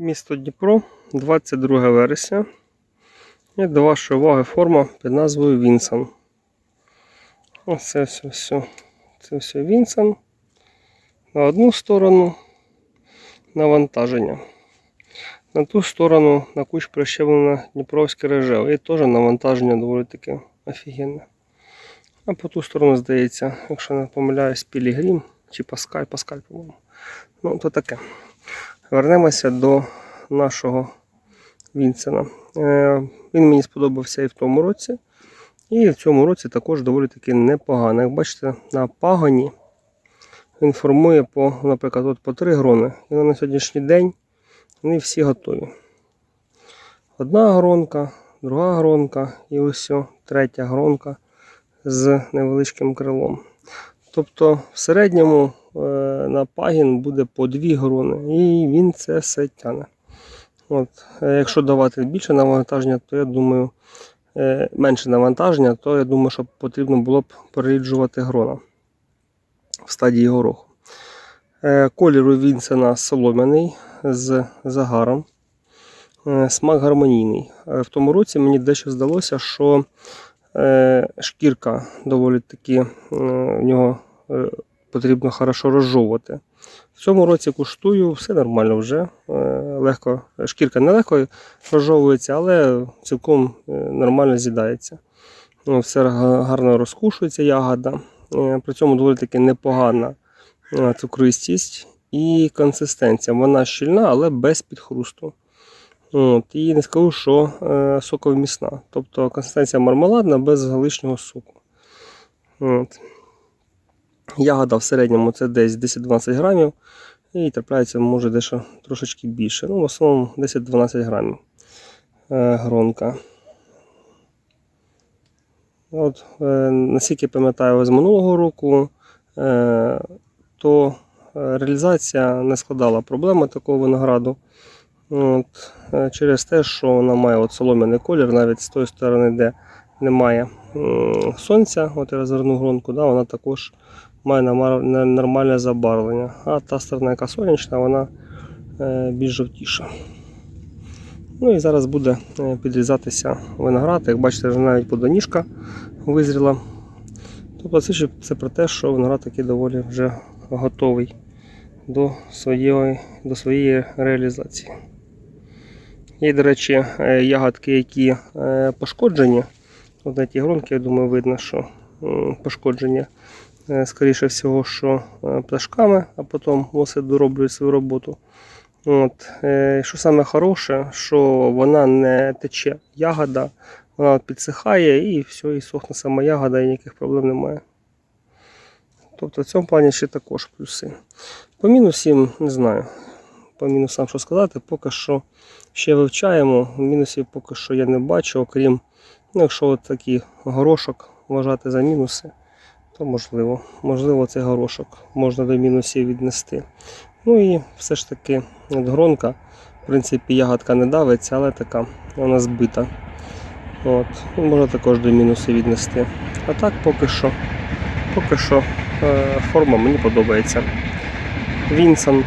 Місто Дніпро, 22 вересня. І до вашої уваги форма під назвою Вінсон. Оце все, все. Це все Вінсон. На одну сторону навантаження. На ту сторону на куч прищеплено Дніпровське режево. І теж навантаження доволі таке офігенне. А по ту сторону, здається, якщо не помиляюсь, Пілігрім чи Паскаль, Паскаль, по-моєму. Ну, то таке. Вернемося до нашого Вінсена. Е, Він мені сподобався і в тому році. І в цьому році також доволі таки непогано. Як бачите, на пагоні він формує по, наприклад, от по три грони. І на сьогоднішній день вони всі готові. Одна гронка, друга гронка і ось третя гронка з невеличким крилом. Тобто в середньому на пагін буде по дві грони, і він це все тяне. От. е, Якщо давати більше навантаження, то я думаю, е, менше навантаження, то я думаю, що потрібно було б переріджувати грона в стадії гороху. Е, Колір у Вінсена солом'яний з загаром. Е, Смак гармонійний. Е, В тому році мені дещо здалося, що е, шкірка доволі таки е, в нього е, потрібно хорошо розжовувати. В цьому році куштую, все нормально вже. е, Легко, шкірка не легко розжовується, але цілком е, нормально з'їдається. Ну, Все гарно розкушується ягода. Е, При цьому доволі таки непогана цукристість і консистенція. Вона щільна, але без підхрусту. От, і не скажу, що е, соковмісна. Тобто консистенція мармеладна без лишнього соку. От. Ягода в середньому це десь 10-12 грамів. І трапляється може дещо трошечки більше. Ну, в основному 10-12 грамів е, гронка. От, е, наскільки пам'ятаю з минулого року, е, то реалізація не складала проблеми такого винограду. От, через те, що вона має от солом'яний колір, навіть з тої сторони, де немає сонця, от я розверну гронку, да, вона також має нормальне забарвлення. А та сторона, яка сонячна, вона е, більш жовтіша. Ну і зараз буде е, підрізатися виноград. Як бачите, вже навіть подоніжка визріла. Тобто це, це про те, що виноград такий доволі вже готовий до своєї, до своєї реалізації. Є, до речі, е, ягодки, які е, пошкоджені. От тій гронки, я думаю, видно, що пошкодження, е, скоріше всього, що е, пташками, а потім оси дороблюють свою роботу. От. е, Що саме хороше, що вона не тече ягода, вона підсихає і все, і сохне сама ягода, і ніяких проблем немає. Тобто в цьому плані ще також плюси. По мінусам не знаю. По мінусам що сказати, поки що ще вивчаємо. Мінусів поки що я не бачу, окрім, ну, якщо от такий горошок вважати за мінуси, то можливо. Можливо, цей горошок можна до мінусів віднести. Ну і все ж таки гронка. В принципі, ягодка не давиться, але така вона збита. От. Ну, Можна також до мінусів віднести. А так поки що, поки що е, форма мені подобається. Вінсон